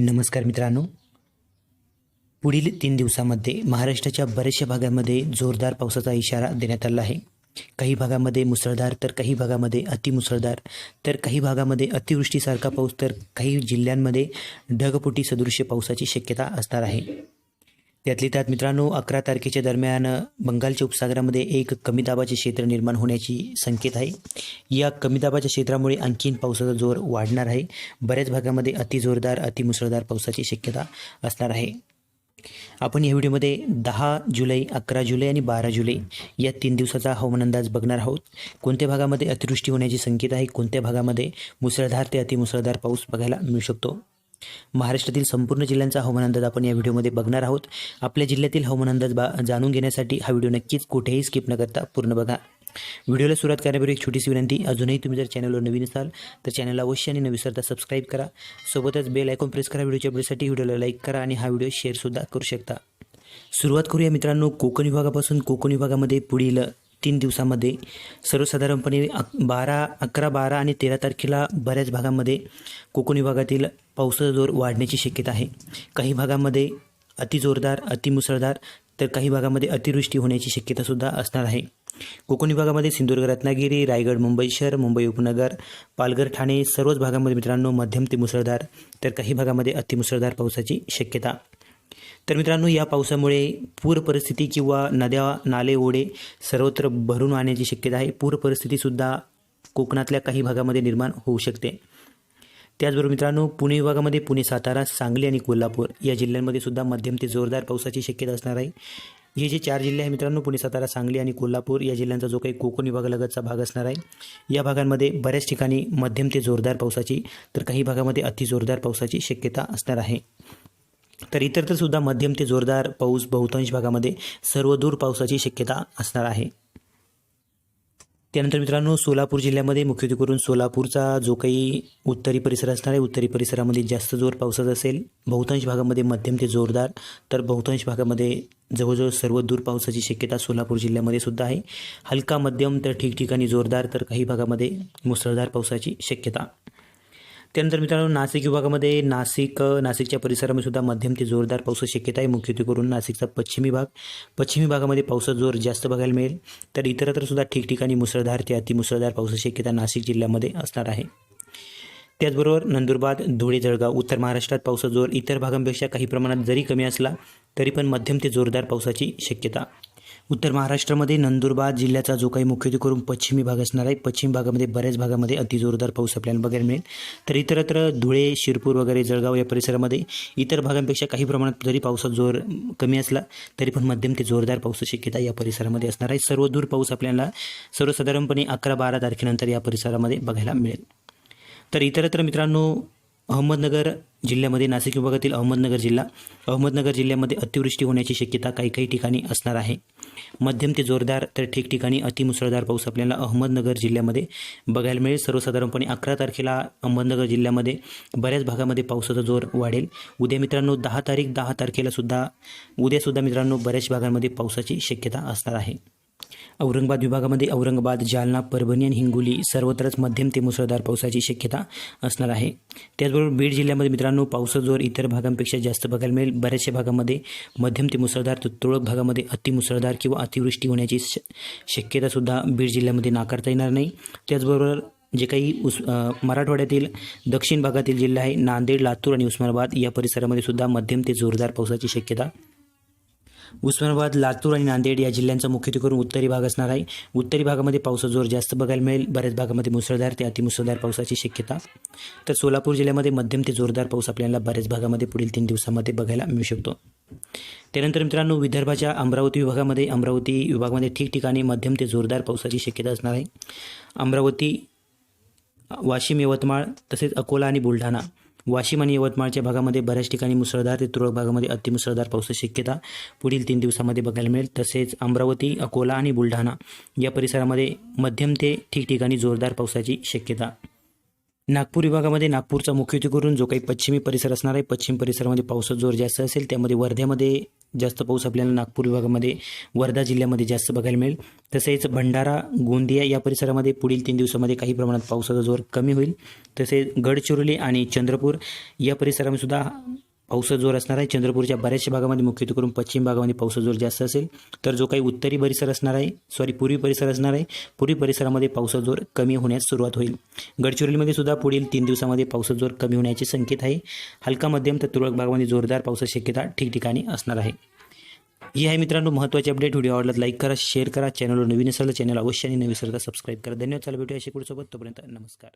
नमस्कार मित्रांनो. पुढील तीन दिवसामध्ये महाराष्ट्राच्या बऱ्याचशा भागामध्ये जोरदार पावसाचा इशारा देण्यात आला आहे. काही भागामध्ये मुसळधार तर काही भागामध्ये अतिमुसळधार तर काही भागामध्ये अतिवृष्टीसारखा पाऊस तर काही जिल्ह्यांमध्ये ढगफुटी सदृश्य पावसाची शक्यता असणार आहे. त्यातली त्यात मित्रांनो अकरा तारखेच्या दरम्यान बंगालच्या उपसागरामध्ये एक कमी दाबाचे क्षेत्र निर्माण होण्याची संकेत आहे. या कमी दाबाच्या क्षेत्रामुळे आणखीन पावसाचा जोर वाढणार आहे. बऱ्याच भागामध्ये अतिजोरदार अतिमुसळधार पावसाची शक्यता असणार आहे. आपण या व्हिडिओमध्ये दहा जुलै अकरा जुलै आणि बारा जुलै या तीन दिवसाचा हवामान अंदाज बघणार आहोत. कोणत्या भागामध्ये अतिवृष्टी होण्याची संकेत आहे? कोणत्या भागामध्ये मुसळधार ते अतिमुसळधार पाऊस बघायला मिळू शकतो? महाराष्ट्रातील संपूर्ण जिल्ह्यांचा हवामान अंदाज आपण या व्हिडिओमध्ये बघणार आहोत. आपल्या जिल्ह्यातील हवामान अंदाज बा जाणून घेण्यासाठी हा व्हिडिओ नक्कीच कुठेही स्किप न करता पूर्ण बघा. व्हिडिओला सुरुवात करण्यापूर्वी एक छोटीशी विनंती अजूनही तुम्ही जर चॅनलवर नवीन असाल तर चॅनलला अवश्य आणि न विसरता सबस्क्राईब करा. सोबतच बेल आयकॉन प्रेस करा व्हिडिओच्या अपडेटसाठी व्हिडिओला लाईक करा आणि हा व्हिडिओ शेअरसुद्धा करू शकता. सुरुवात करूया मित्रांनो कोकण विभागापासून कोकण विभागामध्ये पुढील तीन दिवसामध्ये सर्वसाधारणपणे अक बारा अकरा बारा आणि तेरा तारखेला बऱ्याच भागामध्ये कोकण विभागातील पावसाचा जोर वाढण्याची शक्यता आहे. काही भागामध्ये अतिजोरदार अतिमुसळधार तर काही भागामध्ये अतिवृष्टी होण्याची शक्यतासुद्धा असणार आहे. कोकण विभागामध्ये सिंधुदुर्ग रत्नागिरी रायगड मुंबई शहर मुंबई उपनगर पालघर ठाणे सर्वच भागामध्ये मित्रांनो मध्यम ते मुसळधार तर काही भागामध्ये अतिमुसळधार पावसाची शक्यता तर मित्रांनो या पावसामुळे पूर परिस्थिती किंवा नद्या नाले ओढे सर्वत्र भरून वाहण्याची शक्यता आहे. पूर परिस्थितीसुद्धा कोकणातल्या काही भागामध्ये निर्माण होऊ शकते. त्याचबरोबर मित्रांनो पुणे विभागामध्ये पुणे सातारा सांगली आणि कोल्हापूर या जिल्ह्यांमध्ये सुद्धा मध्यम ते जोरदार पावसाची शक्यता असणार आहे. हे जे चार जिल्हे आहे मित्रांनो पुणे सातारा सांगली आणि कोल्हापूर या जिल्ह्यांचा जो काही कोकण विभागालगतचा भाग असणार आहे. या भागांमध्ये बऱ्याच ठिकाणी मध्यम ते जोरदार पावसाची तर काही भागामध्ये अतिजोरदार पावसाची शक्यता असणार आहे. तर इतर तर सुद्धा मध्यम ते जोरदार पाऊस बहुतांश भागामध्ये सर्वदूर पावसाची शक्यता असणार आहे. त्यानंतर मित्रांनो सोलापूर जिल्ह्यामध्ये मुख्यत्वे करून सोलापूरचा जो काही उत्तरी परिसर असणार आहे उत्तरी परिसरामध्ये जास्त जोर पावसाचा असेल बहुतांश भागामध्ये मध्यम ते जोरदार तर बहुतांश भागामध्ये जवळजवळ सर्व दूर पावसाची शक्यता सोलापूर जिल्ह्यामध्ये सुद्धा आहे. हलका मध्यम तर ठिकठिकाणी जोरदार तर काही भागामध्ये मुसळधार पावसाची शक्यता. त्यानंतर मित्रांनो नाशिक विभागामध्ये नाशिक नाशिकच्या परिसरामध्ये सुद्धा मध्यम ते जोरदार पावसाची शक्यता आहे. मुख्यत्वे करून नाशिकचा पश्चिमी भाग. पश्चिमी भागामध्ये पावसाचा जोर जास्त बघायला मिळेल. तर इतरत्र सुद्धा ठिकठिकाणी मुसळधार ते अतिमुसळधार पावसाची शक्यता नाशिक जिल्ह्यामध्ये असणार आहे. त्याचबरोबर नंदुरबार धुळे जळगाव उत्तर महाराष्ट्रात पावसाचा जोर इतर भागांपेक्षा काही प्रमाणात जरी कमी असला तरी पण मध्यम ते जोरदार पावसाची शक्यता उत्तर महाराष्ट्रामध्ये नंदुरबार जिल्ह्याचा जो काही मुख्यत्वे करून पश्चिमी भाग असणार आहे पश्चिम भागामध्ये बऱ्याच भागामध्ये अतिजोरदार पाऊस आपल्याला बघायला मिळेल. तर इतरत्र धुळे शिरपूर वगैरे जळगाव या परिसरामध्ये इतर भागांपेक्षा काही प्रमाणात जरी पावसाचा जोर कमी असला तरी पण मध्यम ते जोरदार पावसाची शक्यता या परिसरामध्ये असणार आहे. सर्व दूर पाऊस आपल्याला सर्वसाधारणपणे अकरा बारा तारखेनंतर या परिसरामध्ये बघायला मिळेल. तर इतरत्र मित्रांनो अहमदनगर जिल्ह्यामध्ये नाशिक विभागातील अहमदनगर जिल्हा अहमदनगर जिल्ह्यामध्ये अतिवृष्टी होण्याची शक्यता काही काही ठिकाणी असणार आहे. मध्यम ते जोरदार तर ठिकठिकाणी अतिमुसळधार पाऊस आपल्याला अहमदनगर जिल्ह्यामध्ये बघायला मिळेल. सर्वसाधारणपणे अकरा तारखेला अहमदनगर जिल्ह्यामध्ये बऱ्याच भागामध्ये पावसाचा जोर वाढेल. उद्या मित्रांनो दहा तारीख दहा तारखेला सुद्धा उद्यासुद्धा मित्रांनो बऱ्याच भागांमध्ये पावसाची शक्यता असणार आहे. औरंगाबाद विभागामध्ये औरंगाबाद जालना परभणी आणि हिंगोली सर्वत्रच मध्यम ते मुसळधार पावसाची शक्यता असणार आहे. त्याचबरोबर बीड जिल्ह्यामध्ये मित्रांनो पावसाचा जोर इतर भागांपेक्षा जास्त बघायला मिळेल. बऱ्याचशा भागामध्ये मध्यम ते मुसळधार तर तुरळक भागामध्ये अतिमुसळधार किंवा अतिवृष्टी होण्याची श शक्यतासुद्धा बीड जिल्ह्यामध्ये नाकारता येणार नाही. त्याचबरोबर जे काही उस मराठवाड्यातील दक्षिण भागातील जिल्हा आहे नांदेड लातूर आणि उस्मानाबाद या परिसरामध्ये सुद्धा मध्यम ते जोरदार पावसाची शक्यता उस्मानाबाद लातूर आणि नांदेड या जिल्ह्यांचा मुख्यत्वे करून उत्तरी भाग असणार आहे. उत्तरी भागामध्ये पावसाचा जोर जास्त बघायला मिळेल. बऱ्याच भागामध्ये मुसळधार ते अतिमुसळधार पावसाची शक्यता. तर सोलापूर जिल्ह्यामध्ये मध्यम ते जोरदार पाऊस आपल्याला बऱ्याच भागामध्ये पुढील तीन दिवसामध्ये बघायला मिळू शकतो. त्यानंतर मित्रांनो विदर्भाच्या अमरावती विभागामध्ये अमरावती विभागामध्ये ठिकठिकाणी मध्यम ते जोरदार पावसाची शक्यता असणार आहे. अमरावती वाशिम यवतमाळ तसेच अकोला आणि बुलढाणा. वाशिम आणि यवतमाळच्या भागामध्ये बऱ्याच ठिकाणी मुसळधार ते तुरळक भागामध्ये अतिमुसळधार पावसाची शक्यता पुढील तीन दिवसामध्ये बघायला मिळेल. तसेच अमरावती अकोला आणि बुलढाणा या परिसरामध्ये मध्यम ते ठिकठिकाणी जोरदार पावसाची शक्यता. नागपूर विभागामध्ये नागपूरचा मुख्यत्वे करून जो काही पश्चिमी परिसर असणार आहे पश्चिम परिसरामध्ये पावसाचा जोर जास्त असेल त्यामध्ये वर्ध्यामध्ये जास्त पाऊस आपल्याला नागपूर विभागामध्ये वर्धा जिल्ह्यामध्ये जास्त बघायला मिळेल. तसेच भंडारा गोंदिया या परिसरामध्ये पुढील तीन दिवसामध्ये काही प्रमाणात पावसाचा जोर कमी होईल. तसेच गडचिरोली आणि चंद्रपूर या परिसरामध्ये सुद्धा पावसाचा जोर असणार आहे. चंद्रपूरच्या बऱ्याचशा भागामध्ये मुख्यत्वे करून पश्चिम भागामध्ये पावसाचा जोर जास्त असेल. तर जो काही उत्तरी परिसर असणार आहे सॉरी पूर्वी परिसर असणार आहे पूर्वी परिसरामध्ये पावसाचा जोर कमी होण्यास सुरुवात होईल. गडचिरोलीमध्ये सुद्धा पुढील तीन दिवसामध्ये पावसाचा जोर कमी होण्याचे संकेत आहे. हलका मध्यम तर तुरळक भागामध्ये जोरदार पावसाची शक्यता ठिकठिकाणी असणार आहे. ही आहे मित्रांनो महत्त्वाची अपडेट. व्हिडिओ आवडला लाईक करा शेअर करा. चॅनलवर नवीन असेल तर चॅनल अवश्य आणि नवी सरता सबस्क्राईब करा. धन्यवाद. चला भेटूया शेकडसोबत तोपर्यंत नमस्कार.